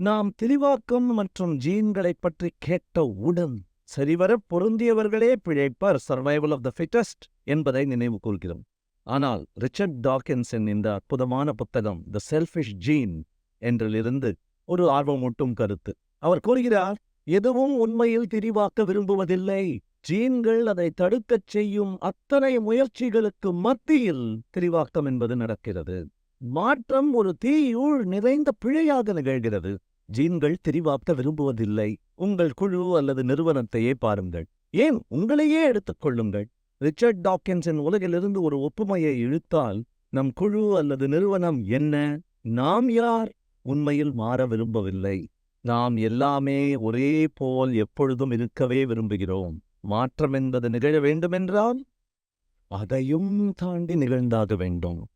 நாம் தெளிவாக்கம் மற்றும் ஜீன்களைப் பற்றி உடன் சரிவர பொருந்தியவர்களே பிழைப்பர் சர்வைவல் ஆஃப் த ஃபிட்டஸ்ட் என்பதை நினைவு கூர்கிறோம். ஆனால் ரிச்சர்ட் டாக்கின்ஸின் இந்த அற்புதமான புத்தகம் த செல்ஃபிஷ் ஜீன் என்றிலிருந்து ஒரு ஆர்வமூட்டும் கருத்து. அவர் கூறுகிறார் எதுவும் உண்மையில் திரிவாக்க விரும்புவதில்லை. ஜீன்கள் அதை தடுக்கச் செய்யும் அத்தனை முயற்சிகளுக்கு மத்தியில் திரிவாக்கம் என்பது நடக்கிறது. மாற்றம் ஒரு தீயூழ் நிறைந்த பிழையாக நிகழ்கிறது. ஜீன்கள் திரிவாக்க விரும்புவதில்லை. உங்கள் குழு அல்லது நிறுவனத்தையே பாருங்கள். ஏன் உங்களையே எடுத்துக் கொள்ளுங்கள்? ரிச்சர்ட் டாக்கின்ஸின் உலகிலிருந்து ஒரு ஒப்புமையை இழுத்தால் நம் குழு அல்லது நிறுவனம் என்ன? நாம் யார்? உண்மையில் மாற விரும்பவில்லை. நாம் எல்லாமே ஒரே போல் எப்பொழுதும் இருக்கவே விரும்புகிறோம். மாற்றம் என்பது நிகழ வேண்டுமென்றால் அதையும் தாண்டி நிகழ்ந்தாக வேண்டும்.